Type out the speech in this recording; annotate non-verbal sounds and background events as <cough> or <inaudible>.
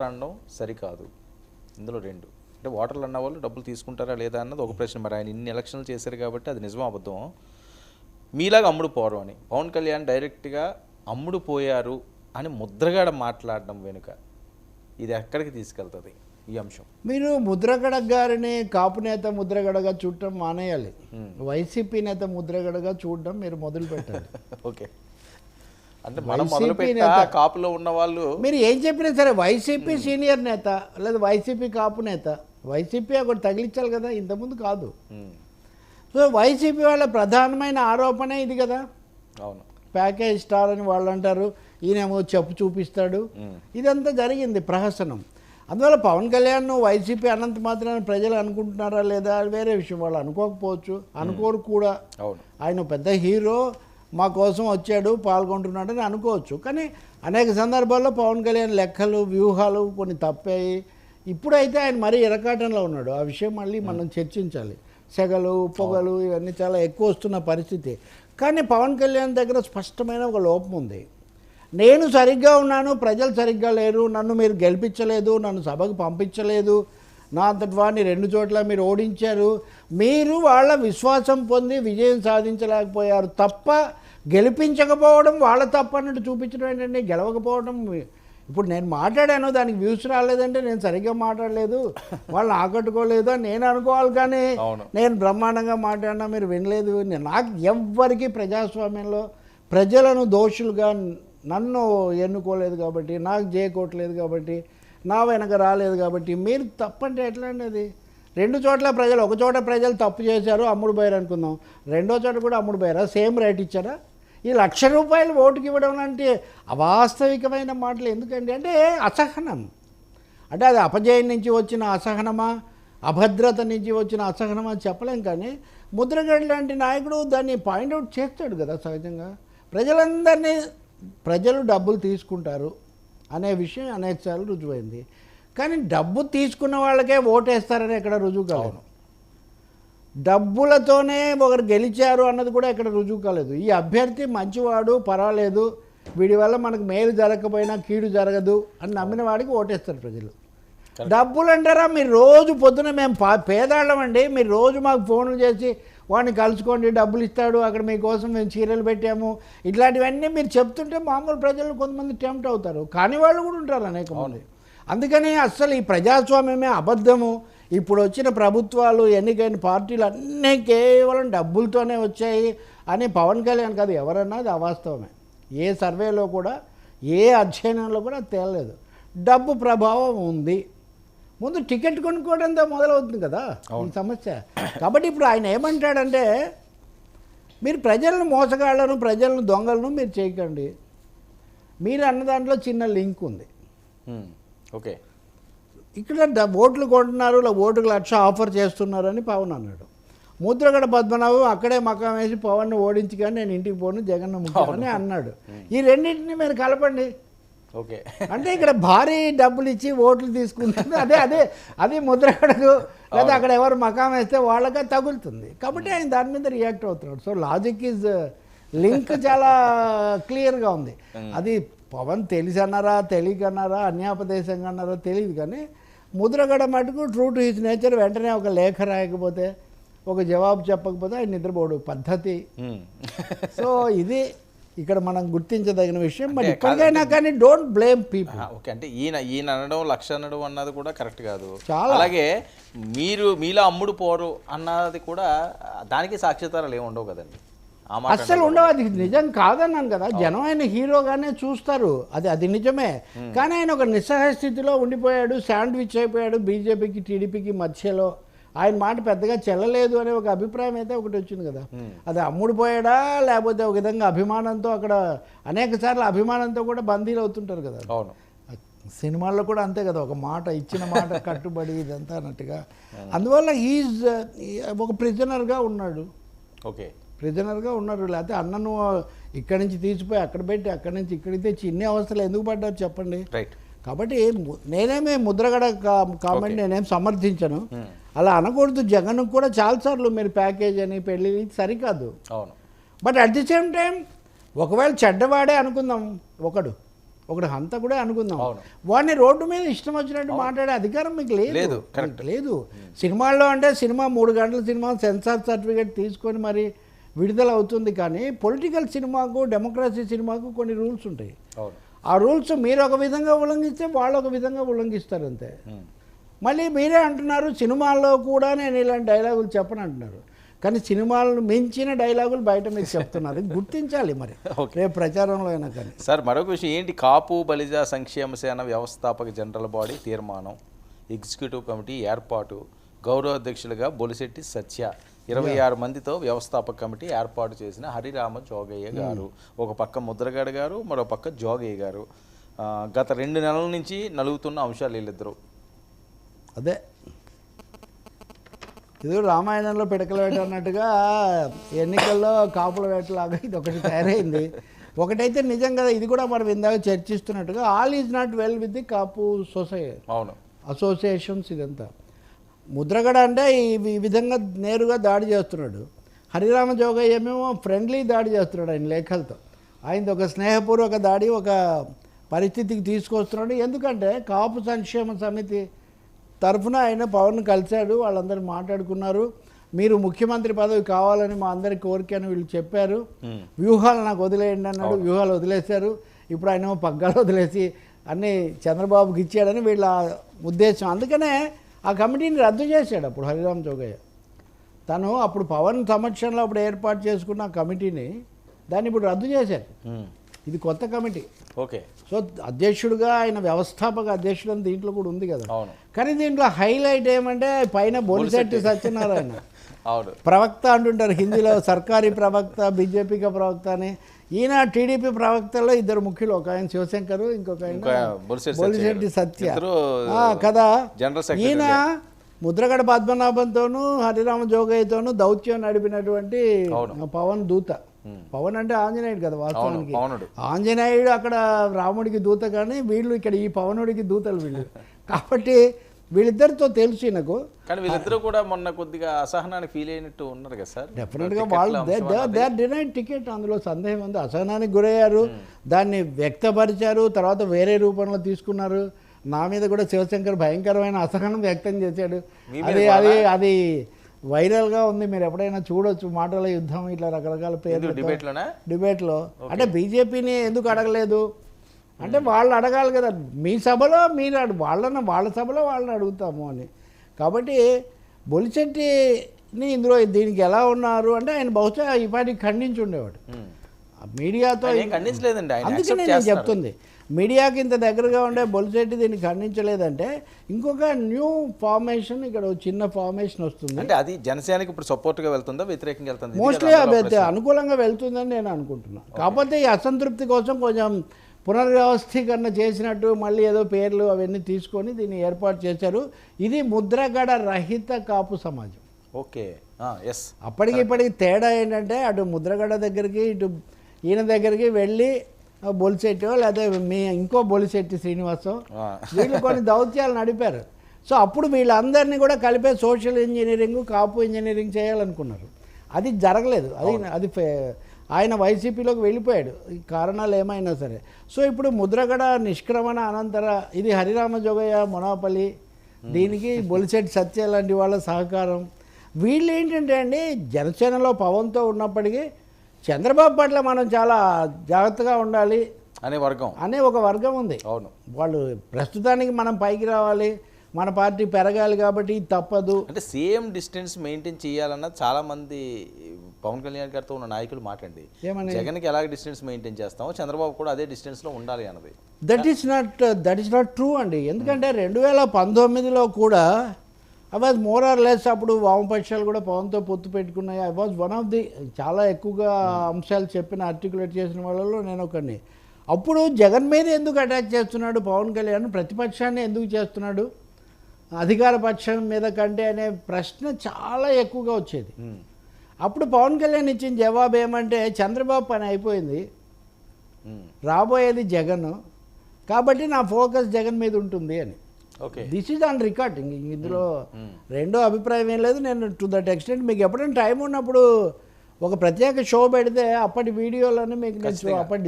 అనడం సరికాదు. ఇందులో రెండు. అంటే ఓటర్లు అన్న వాళ్ళు డబ్బులు తీసుకుంటారా లేదా అన్నది ఒక ప్రశ్న. మరి ఆయన ఇన్ని ఎలక్షన్లు చేశారు కాబట్టి అది నిజం అబద్ధం మీలాగా అమ్ముడు పోరు అని. పవన్ కళ్యాణ్ డైరెక్ట్గా అమ్ముడు పోయారు అని ముద్రగాడ మాట్లాడడం వెనుక ఇది ఎక్కడికి తీసుకెళ్తుంది? ఈ అంశం. మీరు ముద్రగడ గారిని కాపు నేత ముద్రగడగా చూడటం మానేయాలి. వైసీపీ నేత ముద్రగడగా చూడటం మీరు మొదలు పెట్టాలి <laughs> ఓకే. అంటే మనం. కాపులో ఉన్న వాళ్ళు మీరు ఏం చెప్పినా సరే వైసీపీ సీనియర్ నేత లేదా వైసీపీ కాపు నేత వైసీపీ ఒకటి తగిలించాలి కదా ఇంతకుముందు కాదు. సో వైసీపీ వాళ్ళ ప్రధానమైన ఆరోపణ ఇది కదా. అవును. ప్యాకేజ్ స్టార్ అని వాళ్ళు అంటారు ఈయనేమో చెప్పు చూపిస్తాడు. ఇదంతా జరిగింది ప్రహసనం. అందువల్ల పవన్ కళ్యాణ్ వైసీపీ అనంత మాత్రాన్ని ప్రజలు అనుకుంటున్నారా లేదా వేరే విషయం. వాళ్ళు అనుకోకపోవచ్చు అనుకోరు కూడా. అవును. ఆయన పెద్ద హీరో మా కోసం వచ్చాడు పాల్గొంటున్నాడని అనుకోవచ్చు. కానీ అనేక సందర్భాల్లో పవన్ కళ్యాణ్ లెక్కలు వ్యూహాలు కొన్ని తప్పాయి. ఇప్పుడైతే ఆయన మరీ ఇరకాటంలో ఉన్నాడు. ఆ విషయం మళ్ళీ మనం చర్చించాలి. సెగలు పొగలు ఇవన్నీ చాలా ఎక్కువ వస్తున్న పరిస్థితి. కానీ పవన్ కళ్యాణ్ దగ్గర స్పష్టమైన ఒక లోపం ఉంది. నేను సరిగ్గా ఉన్నాను ప్రజలు సరిగ్గా లేరు నన్ను మీరు గెలిపించలేదు నన్ను సభకు పంపించలేదు. నా అంతటి వాడిని రెండు చోట్ల మీరు ఓడించారు. మీరు వాళ్ళ విశ్వాసం పొంది విజయం సాధించలేకపోయారు తప్ప గెలిపించకపోవడం వాళ్ళ తప్ప అన్నట్టు చూపించడం ఏంటండి? గెలవకపోవడం ఇప్పుడు నేను మాట్లాడాను దానికి వ్యూస్ రాలేదంటే నేను సరిగ్గా మాట్లాడలేదు వాళ్ళు ఆకట్టుకోలేదు అని నేను అనుకోవాలి కానీ. నేను బ్రహ్మాండంగా మాట్లాడినా మీరు వినలేదు. నాకు ఎవ్వరికీ ప్రజాస్వామ్యంలో ప్రజలను దోషులుగా నన్ను ఎన్నుకోలేదు కాబట్టి నాకు చేయకోవట్లేదు కాబట్టి నా వెనక రాలేదు కాబట్టి మీరు తప్పంటే ఎట్లా అండి అది? రెండు చోట్ల ప్రజలు ఒక చోట ప్రజలు తప్పు చేశారు అమ్ముడు పోయారు అనుకుందాం. రెండో చోట కూడా అమ్ముడు పోయారా సేమ్ రేట్ ఇచ్చారా? ఈ లక్ష రూపాయలు ఓటుకి ఇవ్వడం లాంటి అవాస్తవికమైన మాటలు ఎందుకండి? అంటే అసహనం. అంటే అది అపజయం నుంచి వచ్చిన అసహనమా? అభద్రత నుంచి వచ్చిన అసహనమా? చెప్పలేం కానీ ముద్రగడ్ లాంటి నాయకుడు దాన్ని పాయింట్అవుట్ చేస్తాడు కదా సహజంగా. ప్రజలందరినీ ప్రజలు డబ్బులు తీసుకుంటారు అనే విషయం అనేకసార్లు రుజువైంది. కానీ డబ్బు తీసుకున్న వాళ్ళకే ఓటేస్తారని ఎక్కడ రుజువు కాలేదు. డబ్బులతోనే ఒకరు గెలిచారు అన్నది కూడా ఇక్కడ రుజువు కాలేదు. ఈ అభ్యర్థి మంచివాడు పర్వాలేదు. వీడి వల్ల మనకు మేలు జరగకపోయినా కీడు జరగదు అని నమ్మిన వాడికి ఓటేస్తారు ప్రజలు. డబ్బులు అంటారా మీరు రోజు పొద్దున మేము పా పేదాళ్ళం అండి మీరు రోజు మాకు ఫోన్లు చేసి వాడిని కలుసుకోండి డబ్బులు ఇస్తాడు అక్కడ మీకోసం మేము చీరలు పెట్టాము. ఇట్లాంటివన్నీ మీరు చెప్తుంటే మామూలు ప్రజలు కొంతమంది టెంప్ట్ అవుతారు. కానీ వాళ్ళు కూడా ఉంటారు అనేక మంది అందుకని అస్సలు ఈ ప్రజాస్వామ్యమే అబద్ధము. ఇప్పుడు వచ్చిన ప్రభుత్వాలు ఎన్నికైన పార్టీలు అన్నీ కేవలం డబ్బులతోనే వచ్చాయి అని పవన్ కళ్యాణ్ కాదు ఎవరన్నా అది అవాస్తవమే. ఏ సర్వేలో కూడా ఏ అధ్యయనంలో కూడా తేలలేదు. డబ్బు ప్రభావం ఉంది. ముందు టికెట్ కొనుక్కోవడంతో మొదలవుతుంది కదా ఈ సమస్య. కాబట్టి ఇప్పుడు ఆయన ఏమంటాడంటే మీరు ప్రజలను మోసగాళ్ళను ప్రజలను దొంగలను మీరు చేయకండి. మీరు అన్న దాంట్లో చిన్న లింక్ ఉంది. ఓకే. ఇక్కడ ఓట్లు కొంటున్నారు ఇలా ఓటుకు లక్ష ఆఫర్ చేస్తున్నారు అని పవన్ అన్నాడు. ముద్రగడ పద్మనాభం అక్కడే మకాం వేసి పవన్ని ఓడించి కానీ నేను ఇంటికి పోను జగన్ ముఖ్యమని అన్నాడు. ఈ రెండింటిని మీరు కలపండి. ఓకే. అంటే ఇక్కడ భారీ డబ్బులు ఇచ్చి ఓట్లు తీసుకుంటుంది. అదే అదే అది ముద్రగడకు లేదా అక్కడ ఎవరు మకాం వేస్తే వాళ్ళకే తగులుతుంది. కాబట్టి ఆయన దాని మీద రియాక్ట్ అవుతున్నాడు. సో లాజిక్ ఈజ్ లింక్ చాలా క్లియర్గా ఉంది. అది పవన్ తెలిసి అన్నారా తెలియక అన్నారా అన్యాపదేశంగా అన్నారా తెలియదు కానీ ముద్రగడ మటుకు ట్రూ టు హిజ్ నేచర్ వెంటనే ఒక లేఖ రాయకపోతే ఒక జవాబు చెప్పకపోతే ఆయన నిద్రపోడు. పద్ధతి. <laughs> సో ఇది ఇక్కడ మనం గుర్తించదగిన విషయం. మరి ఇప్పటికైనా కానీ డోంట్ బ్లేమ్ పీపుల్ ఓకే. అంటే ఈయన ఈయన అనడం లక్ష అనడం అన్నది కూడా కరెక్ట్ కాదు. చాలా. అలాగే మీరు మీలో అమ్ముడు పోరు అన్నది కూడా దానికి సాక్ష్యతారాలు ఏమి ఉండవు కదండి. అస్సలు ఉండవు? అది నిజం కాదన్నాను కదా. జనం ఆయన హీరోగానే చూస్తారు. అది అది నిజమే. కానీ ఆయన ఒక నిస్సహాయ స్థితిలో ఉండిపోయాడు. శాండ్విచ్ అయిపోయాడు బీజేపీకి టీడీపీకి మధ్యలో. ఆయన మాట పెద్దగా చెల్లలేదు అనే ఒక అభిప్రాయం అయితే ఒకటి వచ్చింది కదా. అది అమ్ముడు పోయాడా? లేకపోతే ఒక విధంగా అభిమానంతో అక్కడ అనేక సార్లు అభిమానంతో కూడా బందీలు అవుతుంటారు కదా. అవును. సినిమాల్లో కూడా అంతే కదా. ఒక మాట ఇచ్చిన మాట <laughs> కట్టుబడి ఇదంతా అన్నట్టుగా. అందువల్ల ఈజ్ ఒక ప్రిజనర్గా ఉన్నాడు. ఓకే. ప్రిజనర్గా ఉన్నారు లేకపోతే అన్నను ఇక్కడి నుంచి తీసిపోయి అక్కడ పెట్టి అక్కడి నుంచి ఇక్కడికి తెచ్చి ఇన్ని అవస్థలు ఎందుకు పడ్డారు చెప్పండి? రైట్. కాబట్టి నేనేమే ముద్రగడ కామెంట్ నేనేం సమర్థించను. అలా అనకూడదు. జగన్ కూడా చాలాసార్లు మీరు ప్యాకేజ్ అని పెళ్ళి సరికాదు. అవును. But at the same time ఒకవేళ చెడ్డవాడే అనుకుందాం ఒకడు. ఒకటి హంతకుడే అనుకుందాం. వాడిని రోడ్డు మీద ఇష్టం వచ్చినట్టు మాట్లాడే అధికారం మీకు లేదు. లేదు. సినిమాల్లో అంటే సినిమా మూడు గంటల సినిమా సెన్సార్ సర్టిఫికేట్ తీసుకొని మరి విడుదల అవుతుంది కానీ పొలిటికల్ సినిమాకు డెమోక్రసీ సినిమాకు కొన్ని రూల్స్ ఉంటాయి. ఆ రూల్స్ మీరు ఒక విధంగా ఉల్లంఘిస్తే వాళ్ళు ఒక విధంగా ఉల్లంఘిస్తారు అంతే. మళ్ళీ మీరే అంటున్నారు సినిమాల్లో కూడా నేను ఇలాంటి డైలాగులు చెప్పను అంటున్నారు. కానీ సినిమాలను మించిన డైలాగులు బయట మీరు చెప్తున్నారు. గుర్తించాలి మరి. రేపు ప్రచారంలో అయినా కానీ. సార్ మరొక విషయం ఏంటి? కాపు బలిజ సంక్షేమ సేన వ్యవస్థాపక జనరల్ బాడీ తీర్మానం ఎగ్జిక్యూటివ్ కమిటీ ఏర్పాటు గౌరవ అధ్యక్షులుగా బొలిశెట్టి సత్య ఇరవై ఆరు మందితో వ్యవస్థాపక కమిటీ ఏర్పాటు చేసిన హరిరామ జోగయ్య గారు. ఒక పక్క ముద్రగడ గారు మరో పక్క జోగయ్య గారు. గత రెండు నెలల నుంచి నలుగుతున్న అంశాలు వీళ్ళిద్దరు. అదే. ఇది రామాయణంలో పిడకల వేట అన్నట్టుగా ఎన్నికల్లో కాపుల వేటలాగా ఇది ఒకటి తయారైంది. ఒకటైతే నిజంగా ఇది కూడా మనం ఇందాక చర్చిస్తున్నట్టుగా all is not well with the Kapu society అవును. అసోసియేషన్స్ ఇదంతా. ముద్రగడ అంటే ఈ విధంగా నేరుగా దాడి చేస్తున్నాడు. హరిరామ జోగయ్య ఏమేమో ఫ్రెండ్లీ దాడి చేస్తున్నాడు ఆయన లేఖలతో. ఆయనది ఒక స్నేహపూర్వక దాడి ఒక పరిస్థితికి తీసుకొస్తున్నాడు. ఎందుకంటే కాపు సంక్షేమ సమితి తరఫున ఆయన పవన్ కలిశాడు వాళ్ళందరూ మాట్లాడుకున్నారు. మీరు ముఖ్యమంత్రి పదవి కావాలని మా అందరి కోరిక అని వీళ్ళు చెప్పారు. వ్యూహాలు నాకు వదిలేయండి అన్నాడు. వ్యూహాలు వదిలేశారు. ఇప్పుడు ఆయన పగ్గాలు వదిలేసి అన్నీ చంద్రబాబుకి ఇచ్చాడని వీళ్ళ ఉద్దేశం. అందుకనే ఆ కమిటీని రద్దు చేశాడు అప్పుడు హరిరామ్ జోగయ్య తను అప్పుడు పవన్ సమక్షంలో అప్పుడు ఏర్పాటు చేసుకున్న కమిటీని దాన్ని ఇప్పుడు రద్దు చేశారు. ఇది కొత్త కమిటీ. ఓకే. సో అధ్యక్షుడిగా ఆయన వ్యవస్థాపక అధ్యక్షుడు అని దీంట్లో కూడా ఉంది కదా. కానీ దీంట్లో హైలైట్ ఏమంటే పైన బొలిశెట్టి సత్యనారాయణ. <laughs> ప్రవక్త అంటుంటారు హిందీలో సర్కారీ ప్రవక్త బీజేపీకి ప్రవక్త అని. ఈయన టీడీపీ ప్రవక్తల్లో ఇద్దరు ముఖ్యులు ఒక ఆయన శివశంకర్ ఇంకొక ఇంకో ఆయన బొలిశెట్టి సత్య. కదా. ఈయన ముద్రగడ పద్మనాభంతోనూ హరిరామ జోగయ్యతోనూ దౌత్యం నడిపినటువంటి. పవన్ దూత. పవన్ అంటే ఆంజనేయుడు కదా వాస్తవానికి. ఆంజనేయుడు అక్కడ రాముడికి దూత కానీ వీళ్ళు ఇక్కడ ఈ పవనుడికి దూతలు వీళ్ళు. కాబట్టి వీళ్ళిద్దరితో తెలుసు ఈయనకు కానీ వీళ్ళిద్దరూ కూడా మొన్న కొద్దిగా అసహనానికి ఫీల్ అయినట్టు ఉన్నారు కదా సార్? డెఫినెట్గా వాళ్ళు దే ఆర్ డినైడ్ టికెట్ అందులో సందేహం ఉంది. అసహనానికి గురయ్యారు. దాన్ని వ్యక్తపరిచారు. తర్వాత వేరే రూపంలో తీసుకున్నారు. నా మీద కూడా శివశంకర్ భయంకరమైన అసహనం వ్యక్తం చేశాడు. అది అది అది వైరల్గా ఉంది. మీరు ఎప్పుడైనా చూడొచ్చు. మాటల యుద్ధం ఇట్లా రకరకాల పేర్లు డిబేట్లో. అంటే బీజేపీని ఎందుకు అడగలేదు? అంటే వాళ్ళు అడగాలి కదా మీ సభలో మీరు అడు వాళ్ళని వాళ్ళ సభలో వాళ్ళని అడుగుతాము అని. కాబట్టి బొలిశెట్టిని ఇందులో దీనికి ఎలా ఉన్నారు అంటే ఆయన బహుశా ఈ పాటికి ఖండించి ఉండేవాడు. మీడియాతో ఖండించలేదండి అందుకే నేను. చెప్తుంది. మీడియాకి ఇంత దగ్గరగా ఉండే బొలిశెట్టి దీన్ని ఖండించలేదంటే ఇంకొక న్యూ ఫార్మేషన్ ఇక్కడ చిన్న ఫార్మేషన్ వస్తుంది. అంటే అది జనసేనకి ఇప్పుడు సపోర్ట్గా వెళ్తుందా వ్యతిరేకంగా వెళ్తుంది? మోస్ట్లీ. అనుకూలంగా వెళ్తుందని నేను అనుకుంటున్నాను. కాకపోతే ఈ అసంతృప్తి కోసం కొంచెం పునర్వ్యవస్థీకరణ చేసినట్టు మళ్ళీ ఏదో పేర్లు అవన్నీ తీసుకొని దీన్ని ఏర్పాటు చేశారు. ఇది ముద్రగడ రహిత కాపు సమాజం. ఓకే. ఎస్ అప్పటికి ఇప్పటికి తేడా ఏంటంటే అటు ముద్రగడ దగ్గరికి ఇటు ఈయన దగ్గరికి వెళ్ళి బొలిశెట్టో లేదా మీ ఇంకో బొలిశెట్టి శ్రీనివాసం వీళ్ళు కొన్ని దౌత్యాలు నడిపారు. సో అప్పుడు వీళ్ళందరినీ కూడా కలిపే సోషల్ ఇంజనీరింగ్ కాపు ఇంజనీరింగ్ చేయాలనుకున్నారు. అది జరగలేదు. అది అది ఆయన వైసీపీలోకి వెళ్ళిపోయాడు. ఈ కారణాలు ఏమైనా సరే. సో ఇప్పుడు ముద్రగడ నిష్క్రమణ అనంతర ఇది హరిరామ జోగయ్య మొనాపల్లి. దీనికి బొలిశెట్టి సత్య లాంటి వాళ్ళ సహకారం. వీళ్ళు ఏంటంటే అండి జనసేనలో పవన్తో ఉన్నప్పటికీ చంద్రబాబు పట్ల మనం చాలా జాగ్రత్తగా ఉండాలి అనే వర్గం. అనే ఒక వర్గం ఉంది. అవును. వాళ్ళు ప్రస్తుతానికి మనం పైకి రావాలి మన పార్టీ పెరగాలి కాబట్టి తప్పదు. అంటే సేమ్ డిస్టెన్స్ మెయింటైన్ చేయాలన్న చాలా మంది పవన్ కళ్యాణ్ గారితో ఉన్న నాయకులు మాట్లాడి ఏమని? జగన్కి ఎలాగ డిస్టెన్స్ మెయింటైన్ చేస్తామో చంద్రబాబు కూడా అదే distance లో ఉండాలి అన్నది. That is not that is not true అండి. ఎందుకంటే రెండు వేల పంతొమ్మిదిలో కూడా I was more or less అప్పుడు వామపక్షాలు కూడా పవన్తో పొత్తు పెట్టుకున్నాయి. I was one of the చాలా ఎక్కువగా అంశాలు చెప్పిన ఆర్టికులేట్ చేసిన వాళ్ళలో నేను ఒకరిని అప్పుడు జగన్ మీద ఎందుకు అటాక్ చేస్తున్నాడు? పవన్ కళ్యాణ్ ప్రతిపక్షాన్ని ఎందుకు చేస్తున్నాడు? అధికార పక్షం మీద కంటే అనే ప్రశ్న చాలా ఎక్కువగా వచ్చేది. ఉమ్. అప్పుడు పవన్ కళ్యాణ్ ఇచ్చిన జవాబు ఏమంటే చంద్రబాబు పని అయిపోయింది. రాబోయేది జగన్. కాబట్టి నా ఫోకస్ జగన్ మీద ఉంటుంది అని. Okay. This is on record ఇందులో రెండో అభిప్రాయం ఏం లేదు. నేను టు దట్ ఎక్స్టెంట్ మీకు ఎప్పుడైనా టైం ఉన్నప్పుడు ఒక ప్రత్యేక షో పెడితే అప్పటి వీడియోలను మీకు. అప్పటి